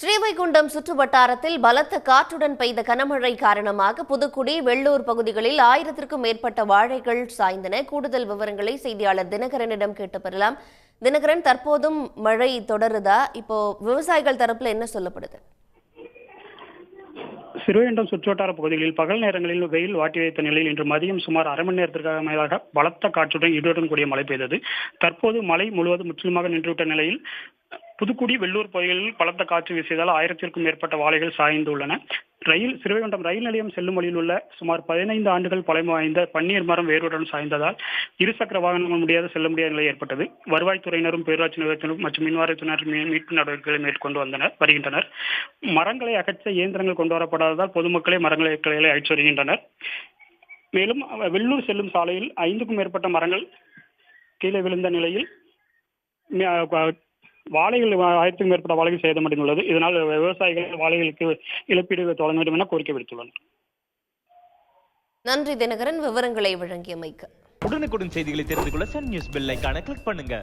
ஸ்ரீவைகுண்டம் சுற்றுவட்டாரத்தில் பலத்த காற்றுடன் பெய்த கனமழை காரணமாக புதுக்குடி வெள்ளூர் பகுதிகளில் ஆயிரத்திற்கும் மேற்பட்ட வாழைகள் சாய்ந்தன. கூடுதல் விவரங்களை செய்தியாளர் தினகரனிடம் கேட்டு பெறலாம். தினகரன் தற்போதும் மழை தொடருதா? இப்போ விவசாயிகள் தரப்புல என்ன சொல்லப்படுது? சிறுவையண்டம் சுற்றுவட்டார பகுதிகளில் பகல் நேரங்களில் வெயில் வாட்டி வைத்த நிலையில் இன்று மதியம் சுமார் அரை மணி நேரத்திற்காக மேலாக பலத்த காற்றுடன் இடியுடன் கூடிய மழை பெய்தது. தற்போது மழை முழுவதும் முற்றிலுமாக நின்றுவிட்ட நிலையில் புதுக்குடி வெள்ளூர் பகுதிகளில் பலத்த காற்று வீசியதால் ஆயிரத்திற்கும் மேற்பட்ட வாழைகள் சாய்ந்துள்ளன. ரயில் சிறுவைகுண்டம் ரயில் நிலையம் செல்லும் வழியில் உள்ள சுமார் பதினைந்து ஆண்டுகள் பழமை வாய்ந்த பன்னீர் மரம் வேருடன் சாய்ந்ததால் இருசக்கர வாகனங்கள் முடியாத செல்ல முடியாத நிலை ஏற்பட்டது. வருவாய்த்துறையினரும் பேரூராட்சி நிர்வாகத்தினரும் மற்றும் மின்வாரியத்தினரும் மீட்பு நடவடிக்கைகளை மேற்கொண்டு வந்தனர் வருகின்றனர். மரங்களை அகற்ற இயந்திரங்கள் கொண்டு வரப்படாததால் பொதுமக்களே மரங்களை கிளைகளை அழிச்சு வருகின்றனர். மேலும் வெள்ளூர் செல்லும் சாலையில் ஐந்துக்கும் மேற்பட்ட மரங்கள் கீழே விழுந்த நிலையில் வாழைகள் ஆயிரத்துக்கும் மேற்பட்ட வாழைகள் சேதமடைந்துள்ளது இதனால் விவசாயிகள் வாழைகளுக்கு இழப்பீடு வழங்க வேண்டும் என கோரிக்கை விடுத்துள்ளனர். நன்றி தினகரன். விவரங்களை வழங்கியமைக்கு உடனுக்குடன் செய்திகளை தெரிந்து கொள்ள சன் நியூஸ் பெல் ஐகானை கிளிக் பண்ணுங்க.